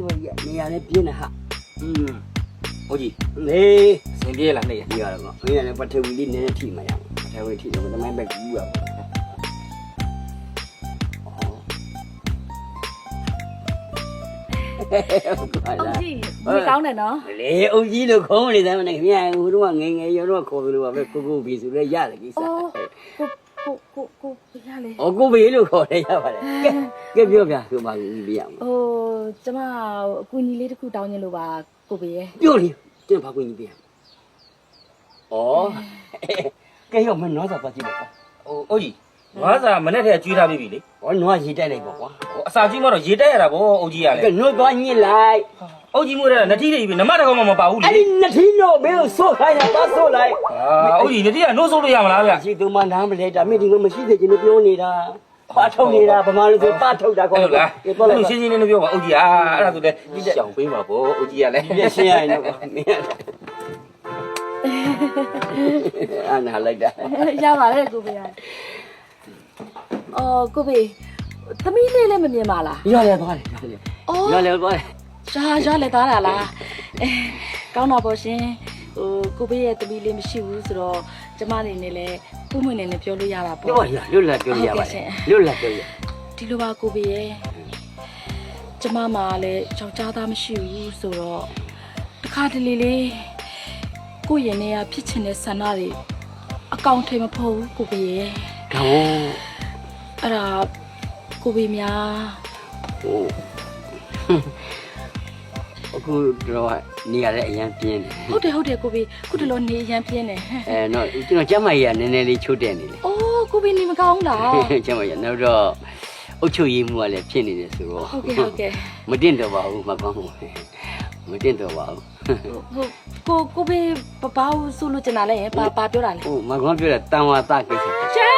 သမီးကနေရာနဲ့ပြင်းနေဟာอืมဟုတ်ကြီးလေအစင်ပြေးလားနေရဒီရတော့မင်းလည်းပထဝီလေးနည်းနည်းထိမှရအောင်ပထဝီထိတော့တမိုင်းပဲကူးရပါဟုတ်ကဲ့အုတ်လားကြီးဒီကောင်းတယ်နော်လေအုတ်ကြီးလို့ခေါ်နေတယ်မနဲ့ခင်ဗျာဟိုတော့ငယ်ငယ်ရောတော့ခေါ်လို့ပါပဲကိုကိုဘီဆိုလဲရတယ်ကိစ္စ အော်ကိုကိုကိုကိုရလေ။အော်ကိုဘီလို့ခေါ်တယ်ရပါတယ်။ကဲကဲပြောပြဆိုပါဦးပြရအောင်ဟိုကျမအကူညီလေးတစ်ခုတောင်းချင်လို့ပါကိုဘေးရဲ့။ပြောလေတင်ပါကိုကြီးပြရအောင်။အော်ကဲရောမနှောစားပါကြည့်ပါကွာဟိုဟုတ်ကြီးငါးစာမနေ့တည်းကကျွေးထားပြီးပြီလေ။ဟောနှောရေးတိုက်လိုက်ပါကွာဟိုအစာကြီးမတော့ရေတက်ရတာဗောအုတ်ကြီးရ။လေကဲနှောသွားညစ်လိုက် အုတ်ကြီးမို့တဲ့နတိတွေပြီနမတကောင်မှမပါဘူး။အဲ့လေဒီနှစ်ထီးတော့မင်းကိုဆို့ခိုင်းတာသွားဆို့လိုက်အာအုတ်ကြီးနတိကနှိုးဆိုးလို့ရမလားဗျ။ရှိသူမနားမလဲဒါမင်းဒီကမရှိသေးချင်လို့ပြောနေတာ။ပါထုတ်နေတာဗမာလူဆိုပါထုတ်တာကွာအဲ့လိုလား။ကဲတော့လိုက်ပါရှင်းရှင်းလေးလေးပြောပါအုတ်ကြီးအာအဲ့ဒါဆိုလေဒီရှောင်ပေးပါဗောအုတ်ကြီးရလေပြည့်ရှင်းရရင်တော့ကွာမင်းအာနာလိုက်တာရပါတယ်ကိုဘေးရအော်ကိုဘေးသမီးလေးလည်းမမြင်ပါလားရရသွားတယ်ရရအော်ရရသွားတယ် ရှားရှားလည်းသားတာလားအဲကောင်းတော့ပေါ့ရှင်ဟိုကိုဘေးရဲ့သမီးလေးမရှိဘူးဆိုတော့ကျမအနေနဲ့လည်းပုံမှန်နေနဲ့ပြောလို့ရတာပေါ့ပြောရလွတ်လပ်ပြောရပါတယ်လွတ်လပ်ပြောရဒီလိုပါကိုဘေးရဲ့ကျမမှာလည်းယောက်ျားသားမရှိဘူးဆိုတော့တခါတလေလေးကိုယ့်ရင်ထဲကဖြစ်ချင်တဲ့ဆန္ဒတွေအကောင်ထဲမဖို့ဘူးကိုဘေးရဲ့ကောအဲ့ဒါကိုဘေးများဟိုအ ခုတော့နေရတဲ့အရင်ပြင်းတယ်ဟုတ်တယ်ဟုတ်တယ်ကိုဘေးခုတလောနေရမ်းပြင်းတယ်အဲတော့ကျွန်တော်ကျမကြီးကနည်းနည်းလေးချိုးတက်နေလေအိုးကိုဘေးနေမကောင်းလားကျမကြီးနောက်တော့အုတ်ချုပ်ရည်မှုကလည်းဖြစ်နေတယ်ဆိုတော့ဟုတ်ကဲ့ဟုတ်ကဲ့မတင်တော့ပါဘူးမကောင်းဘူးမတင်တော့ပါဘူးဟုတ်ကိုကိုဘေးပပဦးဆိုလို့ကျင်တာလဲဘာဘာပြောတာလဲဟိုမကောင်းပြောတာတန်ဝါတကိစ္စချဲ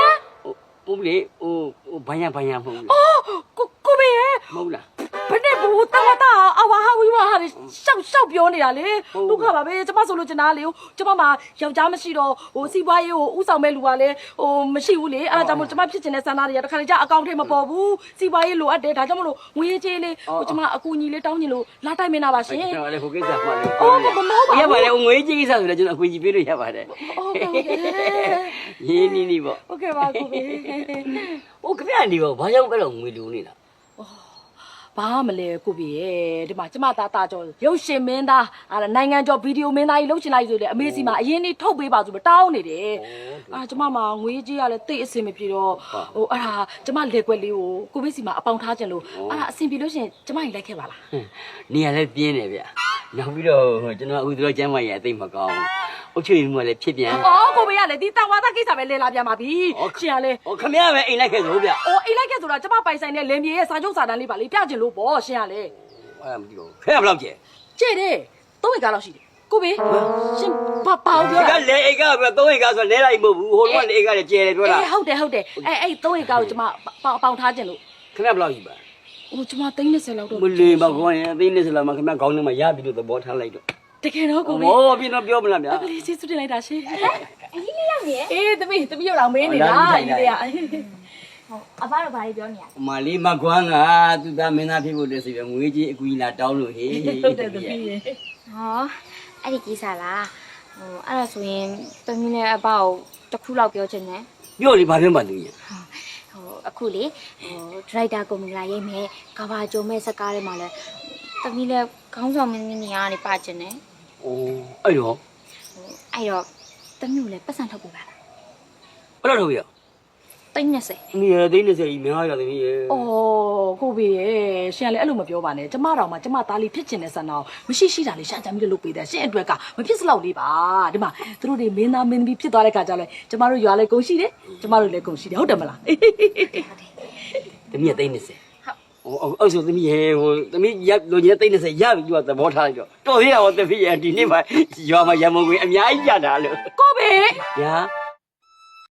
ဟိုလေဟိုဟိုဘာညာဘာညာမဟုတ်ဘူးအော်ကိုကိုဘေးရဲ့မဟုတ်လား ဘယ်နဲ့ဘူတမတာအဝါဟာဝီဝါဟာရှောက်ရှောက်ပြောနေတာလေဟုတ်ဒုက္ခပါပဲကျမဆိုလို့ကျင်တာလေကျမမှာယောက်ျားမရှိတော့ဟိုစီးပွားရေးကိုဥဆောင်မဲ့လူကလည်းဟိုမရှိဘူးလေအဲ့ဒါကြောင့်မို့ကျမဖြစ်ချင်တဲ့ဆန္ဒတွေကတခါလေကျအကောင့်ထဲမပေါ်ဘူးစီးပွားရေးလိုအပ်တယ်ဒါကြောင့်မလို့ငွေကြေးလေးဟိုကျမအကူအညီလေးတောင်းချင်လို့လာတိုက်မင်းတာပါရှင်ကျွန်တော်လည်းဟိုကိစ္စမှလည်းအော်မမဟုတ်ပါဘူးရပါတယ်ငွေကြီးကိစ္စဆိုလည်းကျွန်တော်အခွင့်အရေးပေးလို့ရပါတယ်ဟုတ်ကဲ့ဟုတ်ကဲ့ရင်းနီးနီးပေါ့ဟုတ်ကဲ့ပါကိုဘေးဟိုခပြနေပေါ့ဘာကြောင့်ပဲတော့ငွေလူနေတာ ဘာမလဲကိုပြည့်ရဲ့ဒီမှာကျမသားသားကျော်ရုပ်ရှင်မင်းသားအာနိုင်ငံကျော်ဗီဒီယိုမင်းသားကြီးလှုပ်ရှင်လိုက်ဆိုလေအမေစီမှာအရင်နေ့ထုတ်ပေးပါဆိုပြီးတောင်းနေတယ်အာကျမမှာငွေကြီးကလည်းတိတ်အဆင်မပြေတော့ဟိုအဲ့ဒါကျမလေကွက်လေးကိုကိုဘေးစီမှာအပေါင်ထားခြင်းလို့အဲ့ဒါအဆင်ပြေလို့ရှရင်ကျမကြီးလိုက်ခဲ့ပါလားနေရာလည်းပြင်းတယ်ဗျနောက်ပြီးတော့ကျွန်တော်အခုတို့ကျမ်းမကြီးအသိမကောင်း အုတ်ချွေမှုကလည်းဖြစ်ပြန်အော်ကိုဘေးကလည်းဒီတန်ဝါသားကိစ္စပဲလဲလာပြန်ပါပြီရှင်ကလည်းဟောခမရပဲအိမ်လိုက်ခဲ့ဆိုဗျအော်အိတ်လိုက်ခဲ့ဆိုတာကျမပိုင်ဆိုင်တဲ့လင်မြေရဲ့စာချုပ်စာတမ်းလေးပါလေပြခြင်းလို့ပေါ့ရှင်ကလည်းအဲ့ဒါမကြည့်ဘူးခဲဘယ်လောက်ကျဲကျဲ့တယ်သုံးဝေကားလောက်ရှိတယ်ကိုဘေးရှင်ဘာပေါင်းပြောဒီကတာလေအိတ်ကပဲသုံးအိတ်ကဆိုလဲလိုက်မဟုတ်ဘူးဟိုတော့လေအိတ်ကလည်းကျဲတယ်ပြောတာအေးဟုတ်တယ်ဟုတ်တယ်အဲအဲ့သုံးရေကောက်ကိုကျမပေါင်ပေါင်ထားခြင်းလို့ခမရဘယ်လောက်ကြီးပါဟိုကျမသိန်း30လောက်တော့မလီမကောင်းရင်အသိနေစလာမခမရခေါင်းထဲမှာရပြီလို့သဘောထားလိုက်တော့ တကယ်တော့ကိုမေဟောပြတော့ပြောမလားဗျာအကလေးစီးစုတင်လိုက်တာရှင်အကြီးလေးရောက်နေရဲ့အေးသမီးသမီးရောက်တော့မင်းနေတာဟုတ်လားအကြီးလေးကဟုတ်အဘတို့ဘာတွေပြောနေရလဲမလေးမကွမ်းကသူသားမင်းသားဖြစ်ဖို့တည်းဆိုပြီးငွေကြီးအကူကြီးလာတောင်းလို့ဟေးဟုတ်တယ်သမီးရေဟောအဲ့ဒီကိစ္စလားဟိုအဲ့ဒါဆိုရင်တမီးနဲ့အဘကိုတစ်ခုလောက်ပြောချင်တယ်ပြောလေဘာပြောမှသူကြီးဟိုအခုလေဟိုဒရိုက်တာကုမ္ပဏီလာရေးမယ်ကဘာကြုံမဲ့စကားတွေမှာလဲတမီးလည်းခေါင်းဆောင်မင်းမင်းနေရာကနေပါချင်တယ်။ အိုးအဲ့တော့ဟိုအဲ့တော့တမီးကိုလည်းပတ်စံထုတ်ပေးပါလားဘယ်လိုလုပ်ရတိတ်နေစေ။မိရသိနေစေကြီးများရတယ်မိရအော်ကိုဘေရေရှင်ကလည်းအဲ့လိုမပြောပါနဲ့ကျမတော်မှာကျမသားလေးဖြစ်ချင်တဲ့ဆန္ဒကိုမရှိရှိတာလေးရှာကြမ်းပြီးလုပ်ပေးတယ်ရှင်အတွက်ကမဖြစ်စလောက်လေးပါဒီမှာသူတို့တွေမင်းသားမင်းသမီးဖြစ်သွားတဲ့ခါကျတော့ကျမတို့ရွာလည်းကုန်ရှိတယ်ကျမတို့လည်းကုန်ရှိတယ်ဟုတ်တယ်မလား။သမီးကသိနေစေ။ ဟိုအဲ့ဆိုသမီးရေဟိုသမီးရလိုချင်သိနေစေရပြီသူကသဘောထားလိုက်တော့တော်သေးတာဟောသမီးရဒီနေ့မှရွာမှာရမုံကွေအများကြီးကြတာလို့ကိုဘေ။ညာ